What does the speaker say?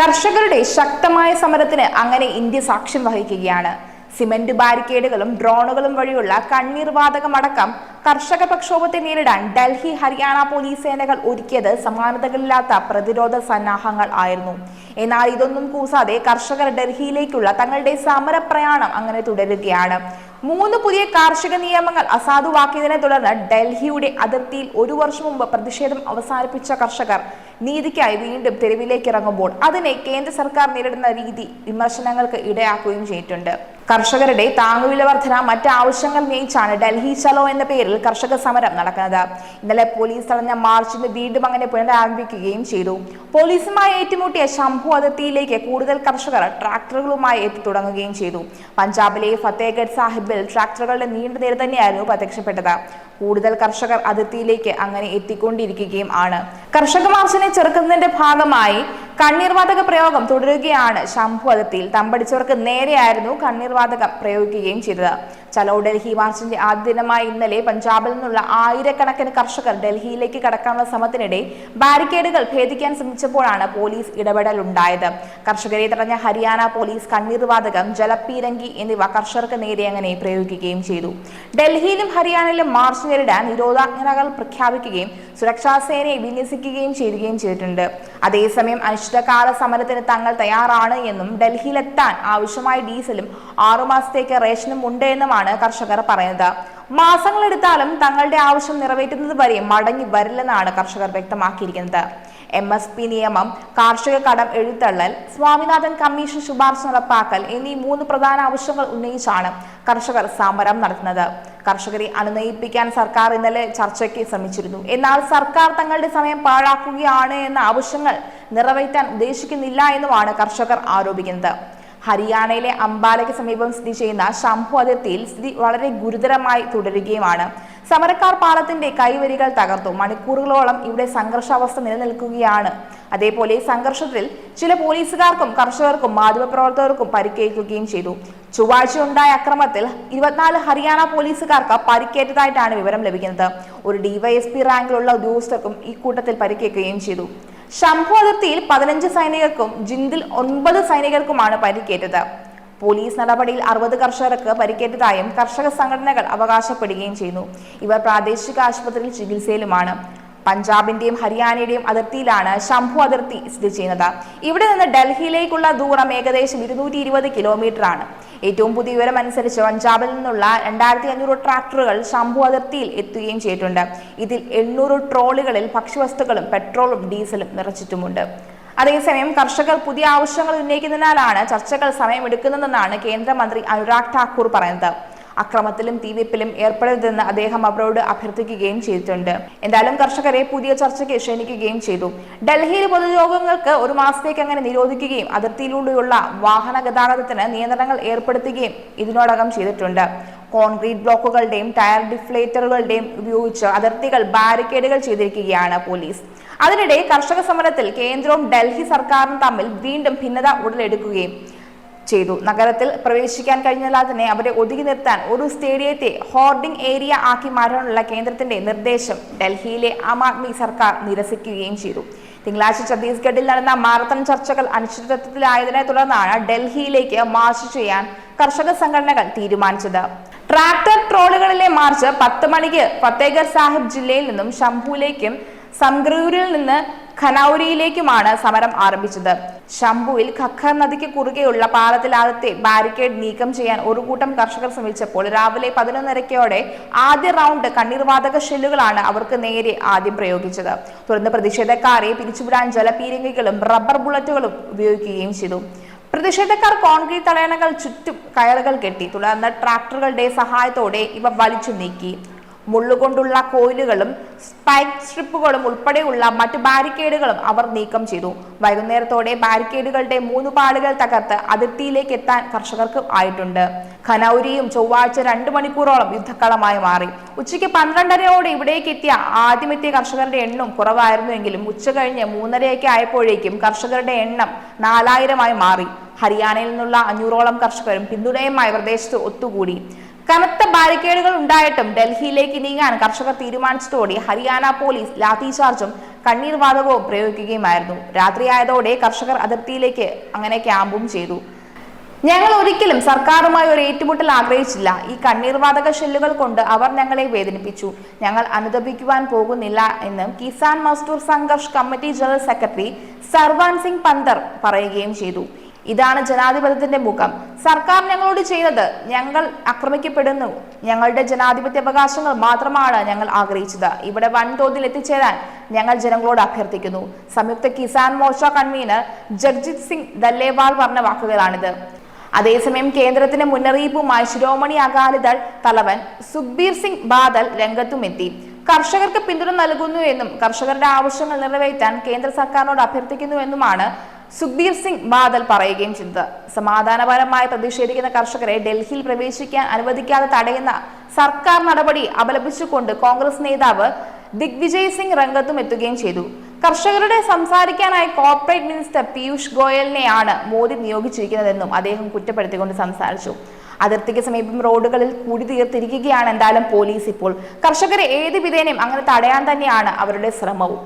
കർഷകരുടെ ശക്തമായ സമരത്തിന് അങ്ങനെ ഇന്ത്യ സാക്ഷ്യം വഹിക്കുകയാണ്. സിമന്റ് ബാരിക്കേഡുകളും ഡ്രോണുകളും വഴിയുള്ള കണ്ണീർ വാതകമടക്കം കർഷക പ്രക്ഷോഭത്തെ നേരിടാൻ ഡൽഹി ഹരിയാന പോലീസ് സേനകൾ ഒരുക്കിയത് സമാനതകളില്ലാത്ത പ്രതിരോധ സന്നാഹങ്ങൾ ആയിരുന്നു. എന്നാൽ ഇതൊന്നും കൂസാതെ കർഷകർ ഡൽഹിയിലേക്കുള്ള തങ്ങളുടെ സമരപ്രയാണം അങ്ങനെ തുടരുകയാണ്. മൂന്ന് പുതിയ കാർഷിക നിയമങ്ങൾ അസാധുവാക്കിയതിനെ തുടർന്ന് ഡൽഹിയുടെ അതിർത്തിയിൽ ഒരു വർഷം മുമ്പ് പ്രതിഷേധം അവസാനിപ്പിച്ച കർഷകർ നീതിക്കായി വീണ്ടും തെരുവിലേക്ക് ഇറങ്ങുമ്പോൾ അതിനെ കേന്ദ്ര സർക്കാർ നേരിടുന്ന രീതി വിമർശനങ്ങൾക്ക് ഇടയാക്കുകയും ചെയ്തിട്ടുണ്ട്. കർഷകരുടെ താങ്ങുവില വർധന മറ്റ് ആവശ്യങ്ങൾ ഉന്നയിച്ചാണ് ഡൽഹി ചലോ എന്ന പേരിൽ കർഷക സമരം നടക്കുന്നത്. ഇന്നലെ പോലീസ് തടഞ്ഞ മാർച്ചിന് വീണ്ടും അങ്ങനെ പുനരാരംഭിക്കുകയും ചെയ്തു. പോലീസുമായി ഏറ്റുമുട്ടിയ ശംഭു അതിർത്തിയിലേക്ക് കൂടുതൽ കർഷകർ ട്രാക്ടറുകളുമായി എത്തി തുടങ്ങുകയും ചെയ്തു. പഞ്ചാബിലെ ഫത്തേഗഡ് സാഹിബിൽ ട്രാക്ടറുകളുടെ നീണ്ട നിര തന്നെയായിരുന്നു പ്രത്യക്ഷപ്പെട്ടത്. കൂടുതൽ കർഷകർ അതിർത്തിയിലേക്ക് അങ്ങനെ എത്തിക്കൊണ്ടിരിക്കുകയും ആണ്. കർഷക മാർച്ചിനെ ചെറുക്കുന്നതിന്റെ ഭാഗമായി കണ്ണീർവാതക പ്രയോഗം തുടരുകയാണ് ശംഭു അതിർത്തിയിൽ. തമ്പടിച്ചവർക്ക് നേരെയായിരുന്നു കണ്ണീർവാതകം പ്രയോഗിക്കുകയും ചെയ്തത്. ചലോ ഡൽഹി മാർച്ചിന്റെ ആദ്യ ദിനമായ ഇന്നലെ പഞ്ചാബിൽ നിന്നുള്ള ആയിരക്കണക്കിന് കർഷകർ ഡൽഹിയിലേക്ക് കടക്കാനുള്ള ശ്രമത്തിനിടെ ബാരിക്കേഡുകൾ ഭേദിക്കാൻ ശ്രമിച്ചപ്പോഴാണ് പോലീസ് ഇടപെടൽ ഉണ്ടായത് കർഷകരെ തടഞ്ഞ ഹരിയാന പോലീസ് കണ്ണീർവാതകം ജലപ്പീരങ്കി എന്നിവ കർഷകർക്ക് നേരെ അങ്ങനെ പ്രയോഗിക്കുകയും ചെയ്തു. ഡൽഹിയിലും ഹരിയാനയിലും മാർച്ച് നേരിടാൻ നിരോധാജ്ഞകൾ പ്രഖ്യാപിക്കുകയും സുരക്ഷാ സേനയെ വിന്യസിക്കുകയും ചെയ്യുകയും ചെയ്തിട്ടുണ്ട്. അതേസമയം അനിശ്ചിതകാല സമരത്തിന് തങ്ങൾ തയ്യാറാണ് എന്നും ഡൽഹിയിലെത്താൻ ആവശ്യമായ ഡീസലും ആറുമാസത്തേക്ക് റേഷനും ഉണ്ട് എന്നുമാണ് കർഷകർ പറയുന്നത്. മാസങ്ങളെടുത്താലും തങ്ങളുടെ ആവശ്യം നിറവേറ്റുന്നത് വരെ മടങ്ങി വരില്ലെന്നാണ് കർഷകർ വ്യക്തമാക്കിയിരിക്കുന്നത്. എം എസ് പി നിയമം കാർഷിക കടം എഴുത്തള്ളൽ സ്വാമിനാഥൻ കമ്മീഷൻ ശുപാർശ നടപ്പാക്കൽ എന്നീ മൂന്ന് പ്രധാന ആവശ്യങ്ങൾ ഉന്നയിച്ചാണ് കർഷകർ സമരം നടത്തുന്നത്. കർഷകരെ അനുനയിപ്പിക്കാൻ സർക്കാർ ഇന്നലെ ചർച്ചയ്ക്ക് ശ്രമിച്ചിരുന്നു. എന്നാൽ സർക്കാർ തങ്ങളുടെ സമയം പാഴാക്കുകയാണ് എന്ന ആവശ്യങ്ങൾ നിറവേറ്റാൻ ഉദ്ദേശിക്കുന്നില്ല എന്നുമാണ് കർഷകർ ആരോപിക്കുന്നത്. ഹരിയാനയിലെ അംബാലയ്ക്ക് സമീപം സ്ഥിതി ചെയ്യുന്ന ശംഭു അതിർത്തിയിൽ സ്ഥിതി വളരെ ഗുരുതരമായി തുടരുകയുമാണ്. സമരക്കാർ പാലത്തിന്റെ കൈവരികൾ തകർത്തു. മണിക്കൂറുകളോളം ഇവിടെ സംഘർഷാവസ്ഥ നിലനിൽക്കുകയാണ്. അതേപോലെ സംഘർഷത്തിൽ ചില പോലീസുകാർക്കും കർഷകർക്കും മാധ്യമപ്രവർത്തകർക്കും പരിക്കേൽക്കുകയും ചെയ്തു. ചൊവ്വാഴ്ച ഉണ്ടായ അക്രമത്തിൽ ഇരുപത്തിനാല് ഹരിയാന പോലീസുകാർക്ക് പരിക്കേറ്റതായിട്ടാണ് വിവരം ലഭിക്കുന്നത്. ഒരു ഡിവൈഎസ്പി റാങ്കിലുള്ള ഉദ്യോഗസ്ഥർക്കും ഈ കൂട്ടത്തിൽ പരിക്കേൽക്കുകയും ചെയ്തു. ശംഭു അതിർത്തിയിൽ പതിനഞ്ച് സൈനികർക്കും ജിന്ദിൽ ഒൻപത് സൈനികർക്കുമാണ് പരിക്കേറ്റത്. പോലീസ് നടപടിയിൽ അറുപത് കർഷകർക്ക് പരിക്കേറ്റതായും കർഷക സംഘടനകൾ അവകാശപ്പെടുകയും ചെയ്യുന്നു. ഇവർ പ്രാദേശിക ആശുപത്രിയിൽ ചികിത്സയിലുമാണ്. പഞ്ചാബിന്റെയും ഹരിയാനയുടെയും അതിർത്തിയിലാണ് ശംഭു അതിർത്തി സ്ഥിതി ചെയ്യുന്നത്. ഇവിടെ നിന്ന് ഡൽഹിയിലേക്കുള്ള ദൂരം ഏകദേശം ഇരുന്നൂറ്റി കിലോമീറ്റർ ആണ്. ഏറ്റവും പുതിയ വിവരം അനുസരിച്ച് പഞ്ചാബിൽ നിന്നുള്ള രണ്ടായിരത്തി അഞ്ഞൂറ് ട്രാക്ടറുകൾ ശംഭു അതിർത്തിയിൽ എത്തുകയും ചെയ്തിട്ടുണ്ട്. ഇതിൽ എണ്ണൂറ് ട്രോളികളിൽ ഭക്ഷ്യവസ്തുക്കളും പെട്രോളും ഡീസലും നിറച്ചിട്ടുമുണ്ട്. അതേസമയം കർഷകർ പുതിയ ആവശ്യങ്ങൾ ഉന്നയിക്കുന്നതിനാലാണ് ചർച്ചകൾ സമയമെടുക്കുന്നതെന്നാണ് കേന്ദ്രമന്ത്രി അനുരാഗ് ഠാക്കൂർ പറയുന്നത്. അക്രമത്തിലും തീവെപ്പിലും ഏർപ്പെടരുതെന്ന് അദ്ദേഹം അവരോട് അഭ്യർത്ഥിക്കുകയും ചെയ്തിട്ടുണ്ട്. എന്തായാലും കർഷകരെ പുതിയ ചർച്ചയ്ക്ക് ക്ഷണിക്കുകയും ചെയ്തു. ഡൽഹിയിൽ പൊതുയോഗങ്ങൾക്ക് ഒരു മാസത്തേക്ക് അങ്ങനെ നിരോധിക്കുകയും അതിർത്തിയിലൂടെയുള്ള വാഹന ഗതാഗതത്തിന് നിയന്ത്രണങ്ങൾ ഏർപ്പെടുത്തുകയും ഇതിനോടകം ചെയ്തിട്ടുണ്ട്. കോൺക്രീറ്റ് ബ്ലോക്കുകളുടെയും ടയർ ഡിഫ്ലേറ്ററുകളുടെയും ഉപയോഗിച്ച് അതിർത്തികൾ ബാരിക്കേഡുകൾ ചെയ്തിരിക്കുകയാണ് പോലീസ്. അതിനിടെ കർഷക സമരത്തിൽ കേന്ദ്രവും ഡൽഹി സർക്കാരും തമ്മിൽ വീണ്ടും ഭിന്നത ഉടലെടുക്കുകയും ചെയ്തു. നഗരത്തിൽ പ്രവേശിക്കാൻ കഴിഞ്ഞാൽ തന്നെ അവരെ ഒതുക്കി നിർത്താൻ ഒരു സ്റ്റേഡിയത്തെ ഹോർഡിംഗ് ഏരിയ ആക്കി മാറ്റാനുള്ള കേന്ദ്രത്തിന്റെ നിർദ്ദേശം ഡൽഹിയിലെ ആം ആദ്മി സർക്കാർ നിരസിക്കുകയും ചെയ്തു. തിങ്കളാഴ്ച ഛത്തീസ്ഗഡിൽ നടന്ന മാരത്തൺ ചർച്ചകൾ അനിശ്ചിതത്വത്തിലായതിനെ തുടർന്നാണ് ഡൽഹിയിലേക്ക് മാർച്ച് ചെയ്യാൻ കർഷക സംഘടനകൾ തീരുമാനിച്ചത്. ട്രാക്ടർ ട്രോളുകളിലെ മാർച്ച് പത്ത് മണിക്ക് ഫത്തേഗർ സാഹിബ് ജില്ലയിൽ നിന്നും ശംഭുവിലേക്കും സംഗ്രൂരിൽ നിന്ന് ഖനൌരിയിലേക്കുമാണ് സമരം ആരംഭിച്ചത്. ശംഭുവിൽ ഖഖർ നദിക്ക് കുറുകെയുള്ള പാലത്തിലാകത്തെ ബാരിക്കേഡ് നീക്കം ചെയ്യാൻ ഒരു കൂട്ടം കർഷകർ ശ്രമിച്ചപ്പോൾ രാവിലെ പതിനൊന്നരക്കയോടെ ആദ്യ റൗണ്ട് കണ്ണീർവാതക ഷെല്ലുകളാണ് അവർക്ക് നേരെ ആദ്യം പ്രയോഗിച്ചത്. തുടർന്ന് പ്രതിഷേധക്കാരെ പിരിച്ചുവിടാൻ ജലപീരങ്കികളും റബ്ബർ ബുള്ളറ്റുകളും ഉപയോഗിക്കുകയും ചെയ്തു. പ്രതിഷേധക്കാർ കോൺക്രീറ്റ് തടയണകൾ ചുറ്റും കയറുകൾ കെട്ടി. തുടർന്ന് ട്രാക്ടറുകളുടെ സഹായത്തോടെ ഇവ വലിച്ചു നീക്കി. മുള്ളുകൊണ്ടുള്ള കോയിലുകളും സ്പൈക്ക് സ്ട്രിപ്പുകളും ഉൾപ്പെടെയുള്ള മറ്റ് ബാരിക്കേഡുകളും അവർ നീക്കം ചെയ്തു. വൈകുന്നേരത്തോടെ ബാരിക്കേഡുകളുടെ മൂന്ന് പാളുകൾ തകർത്ത് അതിർത്തിയിലേക്ക് എത്താൻ കർഷകർക്ക് ആയിട്ടുണ്ട്. ഖനൌരിയും ചൊവ്വാഴ്ച രണ്ടു മണിക്കൂറോളം യുദ്ധക്കളമായി മാറി. ഉച്ചയ്ക്ക് പന്ത്രണ്ടരയോടെ ഇവിടേക്ക് എത്തിയ ആദ്യമെത്തിയ കർഷകരുടെ എണ്ണം കുറവായിരുന്നുവെങ്കിലും ഉച്ച കഴിഞ്ഞ് മൂന്നരയൊക്കെ ആയപ്പോഴേക്കും കർഷകരുടെ എണ്ണം നാലായിരമായി മാറി. ഹരിയാനയിൽ നിന്നുള്ള അഞ്ഞൂറോളം കർഷകരും പിന്തുണയുമായി പ്രദേശത്ത് ഒത്തുകൂടി. കനത്ത ബാരിക്കേഡുകൾ ഉണ്ടായിട്ടും ഡൽഹിയിലേക്ക് നീങ്ങാൻ കർഷകർ തീരുമാനിച്ചതോടെ ഹരിയാന പോലീസ് ലാത്തിചാർജും കണ്ണീർ വാതകവും പ്രയോഗിക്കുകയുമായിരുന്നു. രാത്രിയായതോടെ കർഷകർ അതിർത്തിയിലേക്ക് അങ്ങനെ ക്യാമ്പും ചെയ്തു. ഞങ്ങൾ ഒരിക്കലും സർക്കാരുമായി ഒരു ഏറ്റുമുട്ടൽ ആഗ്രഹിച്ചില്ല. ഈ കണ്ണീർവാതക ഷെല്ലുകൾ കൊണ്ട് അവർ ഞങ്ങളെ വേദനിപ്പിച്ചു. ഞങ്ങൾ അനുദപിക്കുവാൻ പോകുന്നില്ല എന്ന് Kisan Mazdoor Sangharsh committee general secretary Sarwan Singh Pandher പറയുകയും ചെയ്തു. ഇതാണ് ജനാധിപത്യത്തിന്റെ മുഖം. സർക്കാർ ഞങ്ങളോട് ചെയ്യുന്നത് ഞങ്ങൾ ആക്രമിക്കപ്പെടുന്നു. ഞങ്ങളുടെ ജനാധിപത്യ അവകാശങ്ങൾ മാത്രമാണ് ഞങ്ങൾ ആഗ്രഹിച്ചത്. ഇവിടെ വൻതോതിൽ എത്തിച്ചേരാൻ ഞങ്ങൾ ജനങ്ങളോട് അഭ്യർത്ഥിക്കുന്നു. സംയുക്ത കിസാൻ മോർച്ച കൺവീനർ ജഗ്ജിത് സിംഗ് ദല്ലേവാൾ പറഞ്ഞ വാക്കുകളാണിത്. അതേസമയം കേന്ദ്രത്തിന് മുന്നറിയിപ്പുമായി ശിരോമണി അകാലിദൾ തലവൻ സുഖ്ബീർ സിംഗ് ബാദൽ രംഗത്തും എത്തി കർഷകർക്ക് പിന്തുണ നൽകുന്നു എന്നും കർഷകരുടെ ആവശ്യങ്ങൾ നിറവേറ്റാൻ കേന്ദ്ര സർക്കാരിനോട് അഭ്യർത്ഥിക്കുന്നു എന്നുമാണ് സുഖ്ബീർ സിംഗ് ബാദൽ പറയുകയും ചെയ്തത്. സമാധാനപരമായി പ്രതിഷേധിക്കുന്ന കർഷകരെ ഡൽഹിയിൽ പ്രവേശിക്കാൻ അനുവദിക്കാതെ തടയുന്ന സർക്കാർ നടപടി അപലപിച്ചുകൊണ്ട് കോൺഗ്രസ് നേതാവ് ദിഗ്വിജയ് സിംഗ് രംഗത്തും എത്തുകയും ചെയ്തു. കർഷകരുടെ സംസാരിക്കാനായി കോർപ്പറേറ്റ് മിനിസ്റ്റർ പീയൂഷ് ഗോയലിനെയാണ് മോദി നിയോഗിച്ചിരിക്കുന്നതെന്നും അദ്ദേഹം കുറ്റപ്പെടുത്തിക്കൊണ്ട് സംസാരിച്ചു. അതിർത്തിക്ക് സമീപം റോഡുകളിൽ കൂടി തീർത്തിരിക്കുകയാണ് എന്തായാലും പോലീസ് ഇപ്പോൾ. കർഷകരെ ഏത് വിധേനയും അങ്ങനെ തടയാൻ തന്നെയാണ് അവരുടെ ശ്രമവും.